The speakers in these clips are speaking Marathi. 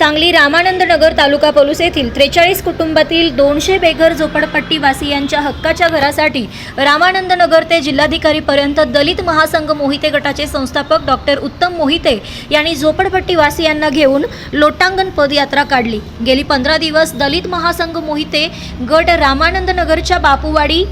सांगली रामानंद नगर तालुका पोलीस येथील त्रेचाळीस कुटुंबातील दोनशे बेघर झोपडपट्टी वासियांच्या हक्काच्या घरासाठी रामानंद नगर ते जिल्हाधिकारीपर्यंत दलित महासंघ मोहिते गटाचे संस्थापक डॉक्टर उत्तम मोहिते यांनी झोपडपट्टी वासियांना घेऊन लोटांगण पदयात्रा काढली. गेली पंधरा दिवस दलित महासंघ मोहिते गट रामानंद नगरच्या बापूवाडी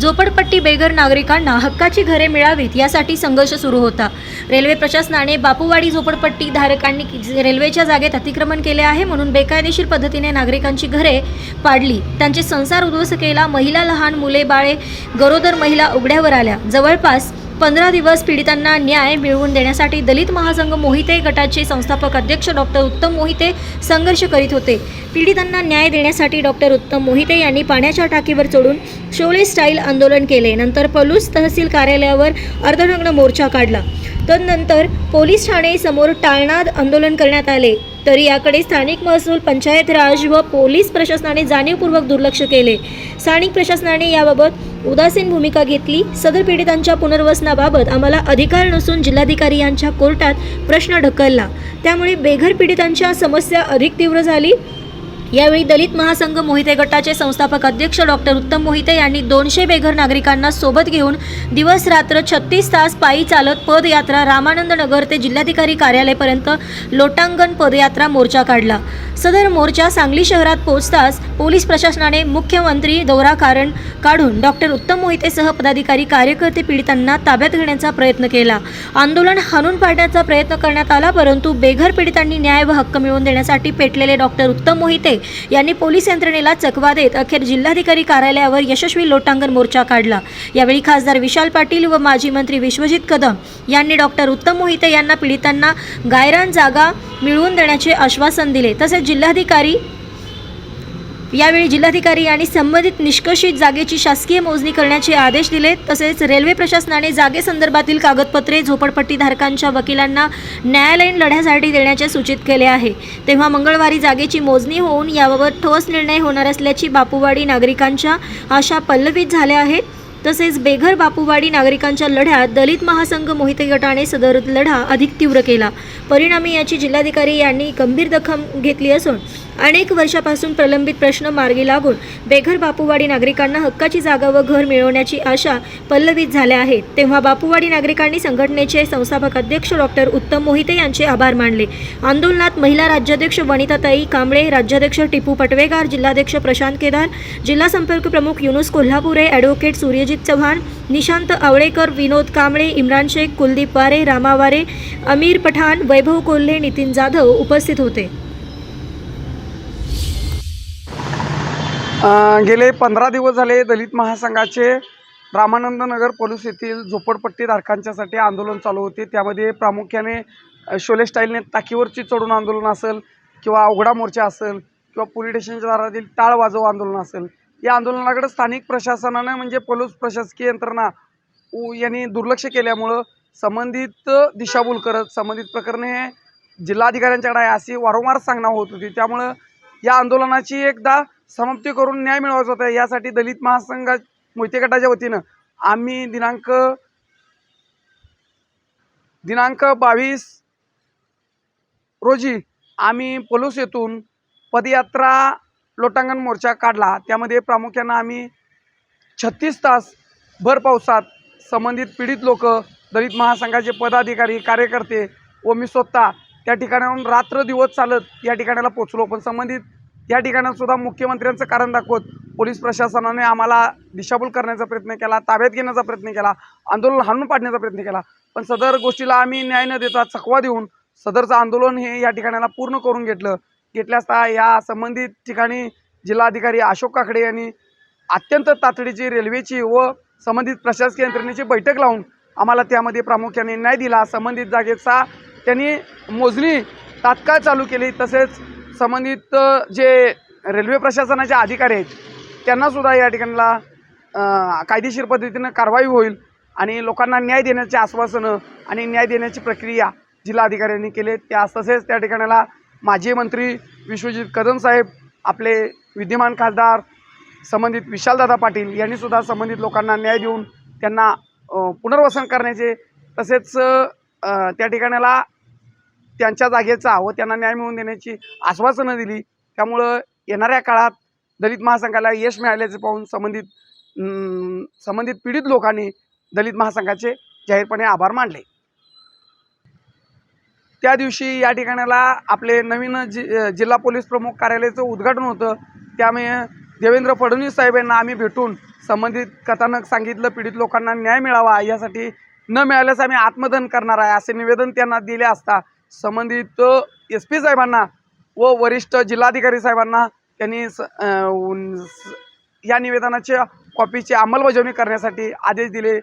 झोपडपट्टी बेघर नागरिकांना हक्काची घरे मिळावीत यासाठी संघर्ष सुरू होता. रेल्वे प्रशासनाने बापूवाडी झोपडपट्टी धारकांनी रेल्वेच्या जागेत अतिक्रमण केले आहे म्हणून बेकायदेशीर पद्धतीने नागरिकांची घरे पाडली. त्यांचे संसार उद्ध्वस्त केला. महिला लहान मुले बाळे गरोदर महिला उघड्यावर आल्या. जवळपास पंधरा दिवस पीडितांना न्याय मिळवून देण्यासाठी दलित महासंघ मोहिते गटाचे संस्थापक अध्यक्ष डॉक्टर उत्तम मोहिते संघर्ष करीत होते. पीडितांना न्याय देण्यासाठी डॉक्टर उत्तम मोहिते यांनी पाण्याच्या टाकीवर चढून शोले स्टाईल आंदोलन केले. नंतर पलूस तहसील कार्यालयावर अर्धनग्न मोर्चा काढला. तदनंतर पोलीस ठाणे समोर आंदोलन करण्यात आले. तरी याकडे स्थानिक महसूल पंचायत राज व पोलीस प्रशासनाने जाणीवपूर्वक दुर्लक्ष केले. स्थानिक प्रशासनाने याबाबत उदासीन भूमिका घेतली. सदर पीडितांच्या पुनर्वसनाबाबत आम्हाला अधिकार नसून जिल्हाधिकारी यांच्या कोर्टात प्रश्न ढकलला. त्यामुळे बेघर पीडितांच्या समस्या अधिक तीव्र झाली. यावेळी दलित महासंघ मोहिते गटाचे संस्थापक अध्यक्ष डॉक्टर उत्तम मोहिते यांनी दोनशे बेघर नागरिकांना सोबत घेऊन दिवस रात्र छत्तीस तास पायी चालत पदयात्रा रामानंद नगर ते जिल्हाधिकारी कार्यालयापर्यंत लोटांगण पदयात्रा मोर्चा काढला. सदर मोर्चा सांगली शहरात पोहोचताच पोलीस प्रशासनाने मुख्यमंत्री दौरा कारण काढून डॉक्टर उत्तम मोहितेसह पदाधिकारी कार्यकर्ते पीडितांना ताब्यात घेण्याचा प्रयत्न केला. आंदोलन हाणून पाडण्याचा प्रयत्न करण्यात आला परंतु बेघर पीडितांनी न्याय व हक्क मिळवून देण्यासाठी पेटलेले डॉक्टर उत्तम मोहिते यांनी पोलीस यंत्रणेला चकवा देत अखेर जिल्हाधिकारी कार्यालयावर यशस्वी लोटांगण मोर्चा काढला. यावेळी खासदार विशाल पाटील व माजी मंत्री विश्वजित कदम यांनी डॉक्टर उत्तम मोहिते यांना पीडितांना गायरान जागा मिळवून देण्याचे आश्वासन दिले. तसेच जिल्हाधिकारी यावेळी जिल्हाधिकारी आणि संबंधित निष्कर्षित जागेची शासकीय मोजणी करण्याचे आदेश दिले. तसेच रेल्वे प्रशासनाने जागेसंदर्भातील कागदपत्रे झोपडपट्टीधारकांच्या वकिलांना न्यायालयीन लढ्यासाठी देण्याचे सूचित केले आहे. तेव्हा मंगळवारी जागेची मोजणी होऊन याबाबत ठोस निर्णय होणार असल्याची बापूवाडी नागरिकांच्या आशा पल्लवित झाल्या आहेत. तसेच बेघर बापूवाडी नागरिकांच्या लढ्यात दलित महासंघ मोहिते गटाने सदर लढा अधिक तीव्र केला. परिणामी याची जिल्हाधिकारी यांनी गंभीर दखल घेतली असून अनेक वर्षापासून प्रलंबित प्रश्न मार्गी लागून बेघर बापूवाडी नागरिकांना हक्काची जागा व घर मिळवण्याची आशा पल्लवित झाल्या आहेत. तेव्हा बापूवाडी नागरिकांनी संघटनेचे संस्थापक अध्यक्ष डॉक्टर उत्तम मोहिते यांचे आभार मानले. आंदोलनात महिला राज्याध्यक्ष वनिताताई कांबळे राज्याध्यक्ष टिपू पटवेगार जिल्हाध्यक्ष प्रशांत केदार जिल्हा संपर्क प्रमुख युनुस कोल्हापुरे ॲडव्होकेट सूर्यजित चव्हाण निशांत आवळेकर विनोद कांबळे इम्रान शेख कुलदीप वारे रामा वारे अमीर पठाण वैभव कोल्हे नितीन जाधव उपस्थित होते. गेले पंधरा दिवस झाले दलित महासंघाचे रामानंद नगर पोलीस येथील झोपडपट्टी धारकांच्यासाठी आंदोलन चालू होते. त्यामध्ये प्रामुख्याने शोले स्टाईलने टाकीवरची चढून आंदोलन असेल किंवा अवघडा मोर्चा असेल किंवा पोलीस स्टेशनच्या दारातील टाळ वाजव आंदोलन असेल. या आंदोलनाकडे स्थानिक प्रशासनानं म्हणजे पोलीस प्रशासकीय यंत्रणा उ- यांनी दुर्लक्ष केल्यामुळं संबंधित दिशाभूल करत संबंधित प्रकरणे हे जिल्हाधिकाऱ्यांच्याकडे आहे अशी वारंवार सांगणं होत होती. त्यामुळं या आंदोलनाची एकदा समाप्ती करून न्याय मिळवायचा होता. यासाठी दलित महासंघा मोहिते गटाच्या वतीनं आम्ही दिनांक दिनांक बावीस रोजी आम्ही पोलूस येथून पदयात्रा लोटांगण मोर्चा काढला. त्यामध्ये प्रामुख्यानं आम्ही छत्तीस तास भर पावसात संबंधित पीडित लोक दलित महासंघाचे पदाधिकारी कार्यकर्ते व मी स्वतः त्या ठिकाणाहून रात्र दिवस चालत या ठिकाणाला पोचलो पण संबंधित या ठिकाणासुद्धा मुख्यमंत्र्यांचं कारण दाखवत पोलीस प्रशासनाने आम्हाला दिशाभूल करण्याचा प्रयत्न केला ताब्यात घेण्याचा प्रयत्न केला आंदोलन हाणून पाडण्याचा प्रयत्न केला. पण सदर गोष्टीला आम्ही न्याय न देता चकवा देऊन सदरचं आंदोलन हे या ठिकाणाला पूर्ण करून घेतलं. घेतल्या असता या संबंधित ठिकाणी जिल्हाधिकारी अशोक काकडे यांनी अत्यंत तातडीची रेल्वेची व संबंधित प्रशासकीय यंत्रणेची बैठक लावून आम्हाला त्यामध्ये प्रामुख्याने न्याय दिला. संबंधित जागेचा त्यांनी मोजणी तात्काळ चालू केली. तसेच संबंधित जे रेल्वे प्रशासनाचे अधिकारी आहेत त्यांनासुद्धा या ठिकाणला कायदेशीर पद्धतीनं कारवाई होईल आणि लोकांना न्याय देण्याचे आश्वासनं आणि न्याय देण्याची प्रक्रिया जिल्हाधिकाऱ्यांनी केले. त्या तसेच त्या ठिकाणाला माजी मंत्री विश्वजित कदम साहेब आपले विद्यमान खासदार संबंधित विशालदादा पाटील यांनीसुद्धा संबंधित लोकांना न्याय देऊन त्यांना पुनर्वसन करण्याचे तसेच त्या ठिकाणाला त्यांच्या जागेचा व त्यांना न्याय मिळवून देण्याची आश्वासनं दिली. त्यामुळं येणाऱ्या काळात दलित महासंघाला यश मिळाल्याचे पाहून संबंधित संबंधित पीडित लोकांनी दलित महासंघाचे जाहीरपणे आभार मानले. त्या दिवशी या ठिकाणाला आपले नवीन जि जिल्हा पोलीस प्रमुख कार्यालयाचं उद्घाटन होतं. त्यामुळे देवेंद्र फडणवीस साहेब यांना आम्ही भेटून संबंधित कथानक सांगितलं पीडित लोकांना न्याय मिळावा यासाठी न मिळाल्यास आम्ही आत्मदहन करणार आहे असे निवेदन त्यांना दिले असता संबंधित एस पी साहेबांना व वरिष्ठ जिल्हाधिकारी साहेबांना त्यांनी स- या निवेदनाच्या कॉपीची अंमलबजावणी करण्यासाठी आदेश दिले.